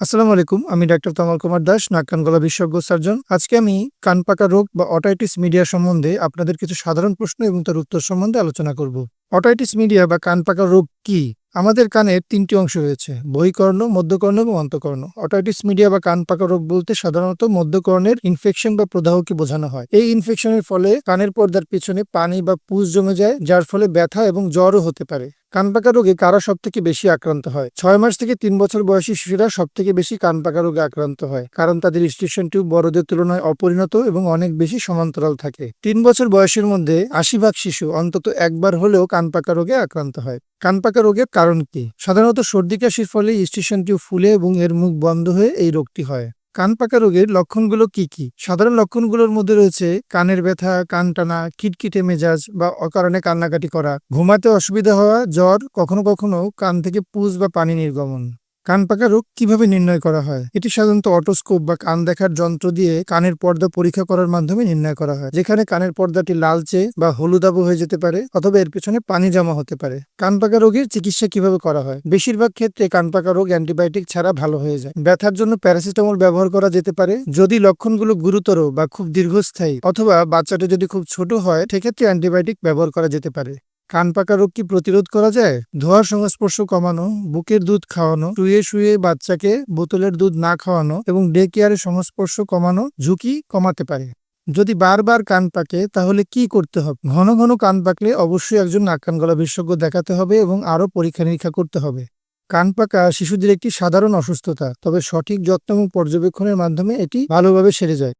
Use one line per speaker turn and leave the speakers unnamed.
আসসালামু আলাইকুম, আমি ডাক্তার তমাল কুমার দাস, নাক গলা বিশেষজ্ঞ সার্জন। আজকে আমি কান পাকা রোগ বা অটাইটিস মিডিয়া সম্বন্ধে আপনাদের কিছু সাধারণ প্রশ্ন এবং তার উত্তর সম্বন্ধে আলোচনা করব। অটাইটিস মিডিয়া বা কান পাকা রোগ কি? আমাদের কানের তিনটি অংশ রয়েছে, বহিকর্ণ, মধ্যকর্ণ এবং অন্তকর্ণ। অটাইটিস মিডিয়া বা কান পাকা রোগ বলতে সাধারণত মধ্যকর্ণের ইনফেকশন বা প্রদাহকে বোঝানো হয়। এই ইনফেকশনের ফলে কানের পর্দার পিছনে পানি বা পুজ জমে যায়, যার ফলে ব্যথা এবং জ্বরও হতে পারে। কান পাকা রোগে কারা সব থেকে বেশি আক্রান্ত হয়? ছয় মাস থেকে তিন বছর বয়সী শিশুরা সব থেকে বেশি কান পাকা রোগে আক্রান্ত হয়, কারণ তাদের স্টেশন টিউব বড়দের তুলনায় অপরিণত এবং অনেক বেশি সমান্তরাল থাকে। তিন বছর বয়সের মধ্যে আশি ভাগ শিশু অন্তত একবার হলেও কান পাকা রোগে আক্রান্ত হয়। কান পাকা রোগের কারণ কি? সাধারণত সর্দি, কাশির ফলে স্টেশন টিউব ফুলে এবং এর মুখ বন্ধ হয়ে এই রোগটি হয়। কান পাকা রোগের লক্ষণগুলো কি কি? সাধারণ লক্ষণগুলোর মধ্যে রয়েছে কানের ব্যথা, কান টানা, খিটখিটে মেজাজ বা অকারণে কান্নাকাটি করা, ঘুমাতে অসুবিধা হওয়া, জ্বর, কখনো কখনো কান থেকে পুজ বা পানি নির্গমন। কান পাকা রোগ কীভাবে নির্ণয় করা হয়? এটি সাধারণত অটোস্কোপ বা কান দেখার যন্ত্র দিয়ে কানের পর্দা পরীক্ষা করার মাধ্যমে নির্ণয় করা হয়, যেখানে কানের পর্দাটি লালচে বা হলুদাবু হয়ে যেতে পারে অথবা এর পেছনে পানি জমা হতে পারে। কান পাকা রোগের চিকিৎসা কীভাবে করা হয়? বেশিরভাগ ক্ষেত্রে কান পাকা রোগ অ্যান্টিবায়োটিক ছাড়া ভালো হয়ে যায়। ব্যথার জন্য প্যারাসিটামল ব্যবহার করা যেতে পারে, যদি লক্ষণগুলো গুরুতর বা খুব দীর্ঘস্থায়ী অথবা বাচ্চাটা যদি খুব ছোট হয়, সেক্ষেত্রে অ্যান্টিবায়োটিক ব্যবহার করা যেতে পারে। কান পাকা রোগ কি প্রতিরোধ করা যায়, ধোয়ার সংস্পর্শ কমানো, বুকের দুধ খাওয়ানো, শুয়ে শুয়ে বাচ্চাকে বোতলের দুধ না খাওয়ানো এবং ডে কেয়ারের সংস্পর্শ কমানো ঝুঁকি কমাতে পারে। যদি বারবার কান পাকে, তাহলে কি করতে হবে? ঘন ঘন কান পাকলে অবশ্যই একজন নাক কান গলা বিশেষজ্ঞ দেখাতে হবে এবং আরও পরীক্ষা নিরীক্ষা করতে হবে। কান পাকা শিশুদের একটি সাধারণ অসুস্থতা, তবে সঠিক যত্ন এবং পর্যবেক্ষণের মাধ্যমে এটি ভালোভাবে সেরে যায়।